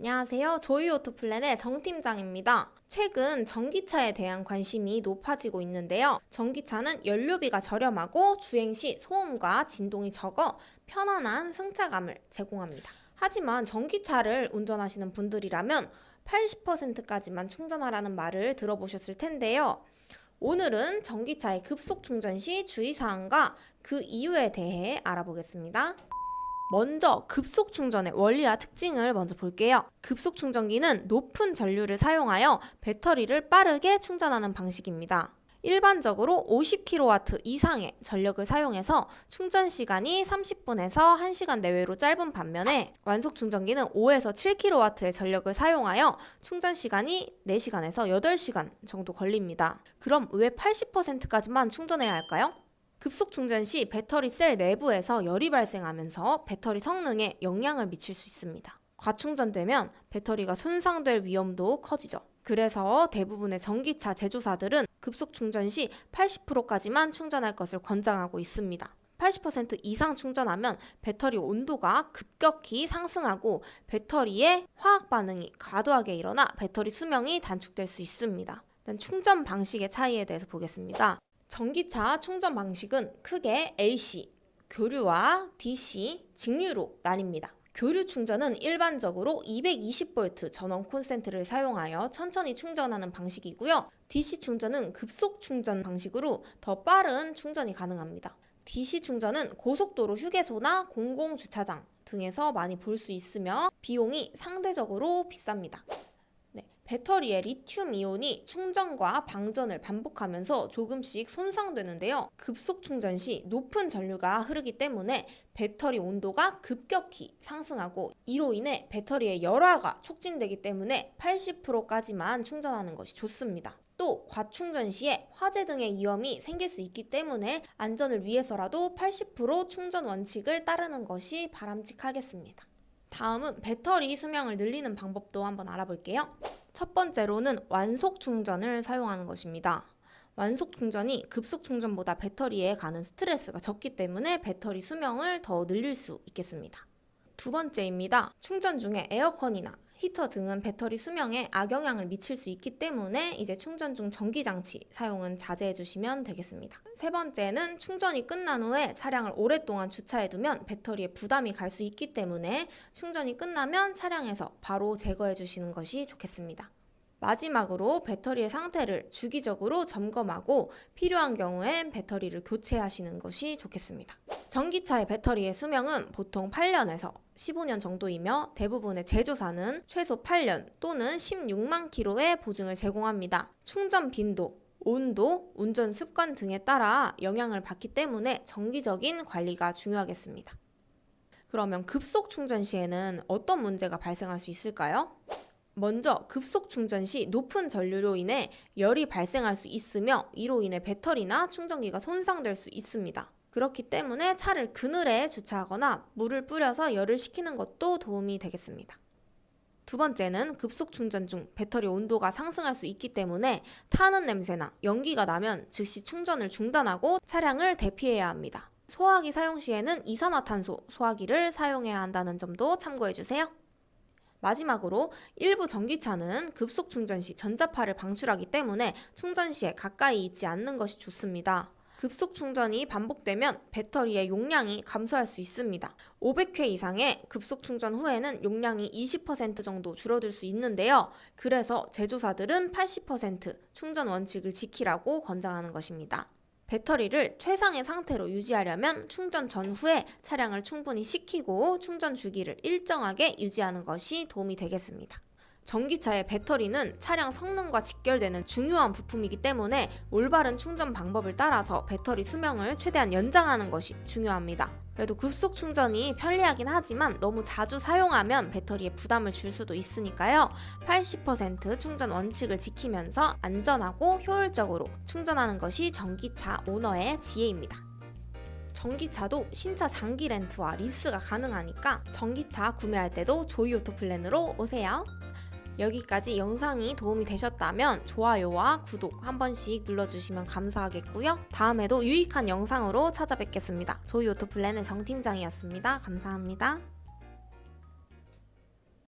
안녕하세요. 조이오토플랜의 정 팀장입니다. 최근 전기차에 대한 관심이 높아지고 있는데요. 전기차는 연료비가 저렴하고 주행 시 소음과 진동이 적어 편안한 승차감을 제공합니다. 하지만 전기차를 운전하시는 분들이라면 80%까지만 충전하라는 말을 들어보셨을 텐데요. 오늘은 전기차의 급속 충전 시 주의사항과 그 이유에 대해 알아보겠습니다. 먼저 급속 충전의 원리와 특징을 먼저 볼게요. 급속 충전기는 높은 전류를 사용하여 배터리를 빠르게 충전하는 방식입니다. 일반적으로 50kW 이상의 전력을 사용해서 충전 시간이 30분에서 1시간 내외로 짧은 반면에 완속 충전기는 5에서 7kW의 전력을 사용하여 충전 시간이 4시간에서 8시간 정도 걸립니다. 그럼 왜 80%까지만 충전해야 할까요? 급속 충전 시 배터리 셀 내부에서 열이 발생하면서 배터리 성능에 영향을 미칠 수 있습니다. 과충전되면 배터리가 손상될 위험도 커지죠. 그래서 대부분의 전기차 제조사들은 급속 충전 시 80%까지만 충전할 것을 권장하고 있습니다. 80% 이상 충전하면 배터리 온도가 급격히 상승하고 배터리의 화학 반응이 과도하게 일어나 배터리 수명이 단축될 수 있습니다. 일단 충전 방식의 차이에 대해서 보겠습니다. 전기차 충전 방식은 크게 AC, 교류와 DC, 직류로 나뉩니다. 교류 충전은 일반적으로 220V 전원 콘센트를 사용하여 천천히 충전하는 방식이고요. DC 충전은 급속 충전 방식으로 더 빠른 충전이 가능합니다. DC 충전은 고속도로 휴게소나 공공주차장 등에서 많이 볼 수 있으며 비용이 상대적으로 비쌉니다. 네, 배터리의 리튬 이온이 충전과 방전을 반복하면서 조금씩 손상되는데요. 급속 충전 시 높은 전류가 흐르기 때문에 배터리 온도가 급격히 상승하고 이로 인해 배터리의 열화가 촉진되기 때문에 80%까지만 충전하는 것이 좋습니다. 또 과충전 시에 화재 등의 위험이 생길 수 있기 때문에 안전을 위해서라도 80% 충전 원칙을 따르는 것이 바람직하겠습니다. 다음은 배터리 수명을 늘리는 방법도 한번 알아볼게요. 첫 번째로는 완속 충전을 사용하는 것입니다. 완속 충전이 급속 충전보다 배터리에 가는 스트레스가 적기 때문에 배터리 수명을 더 늘릴 수 있겠습니다. 두 번째입니다. 충전 중에 에어컨이나 히터 등은 배터리 수명에 악영향을 미칠 수 있기 때문에 이제 충전 중 전기 장치 사용은 자제해 주시면 되겠습니다. 세 번째는 충전이 끝난 후에 차량을 오랫동안 주차해 두면 배터리에 부담이 갈 수 있기 때문에 충전이 끝나면 차량에서 바로 제거해 주시는 것이 좋겠습니다. 마지막으로 배터리의 상태를 주기적으로 점검하고 필요한 경우엔 배터리를 교체하시는 것이 좋겠습니다. 전기차의 배터리의 수명은 보통 8년에서 15년 정도이며 대부분의 제조사는 최소 8년 또는 16만 킬로의 보증을 제공합니다. 충전 빈도, 온도, 운전 습관 등에 따라 영향을 받기 때문에 정기적인 관리가 중요하겠습니다. 그러면 급속 충전 시에는 어떤 문제가 발생할 수 있을까요? 먼저 급속 충전 시 높은 전류로 인해 열이 발생할 수 있으며 이로 인해 배터리나 충전기가 손상될 수 있습니다. 그렇기 때문에 차를 그늘에 주차하거나 물을 뿌려서 열을 식히는 것도 도움이 되겠습니다. 두 번째는 급속 충전 중 배터리 온도가 상승할 수 있기 때문에 타는 냄새나 연기가 나면 즉시 충전을 중단하고 차량을 대피해야 합니다. 소화기 사용 시에는 이산화탄소 소화기를 사용해야 한다는 점도 참고해 주세요. 마지막으로 일부 전기차는 급속 충전 시 전자파를 방출하기 때문에 충전 시에 가까이 있지 않는 것이 좋습니다. 급속 충전이 반복되면 배터리의 용량이 감소할 수 있습니다. 500회 이상의 급속 충전 후에는 용량이 20% 정도 줄어들 수 있는데요. 그래서 제조사들은 80% 충전 원칙을 지키라고 권장하는 것입니다. 배터리를 최상의 상태로 유지하려면 충전 전후에 차량을 충분히 식히고 충전 주기를 일정하게 유지하는 것이 도움이 되겠습니다. 전기차의 배터리는 차량 성능과 직결되는 중요한 부품이기 때문에 올바른 충전 방법을 따라서 배터리 수명을 최대한 연장하는 것이 중요합니다. 그래도 급속 충전이 편리하긴 하지만 너무 자주 사용하면 배터리에 부담을 줄 수도 있으니까요. 80% 충전 원칙을 지키면서 안전하고 효율적으로 충전하는 것이 전기차 오너의 지혜입니다. 전기차도 신차 장기 렌트와 리스가 가능하니까 전기차 구매할 때도 조이오토 플랜으로 오세요. 여기까지 영상이 도움이 되셨다면 좋아요와 구독 한 번씩 눌러주시면 감사하겠고요. 다음에도 유익한 영상으로 찾아뵙겠습니다. 조이오토 플랜의 정 팀장이었습니다. 감사합니다.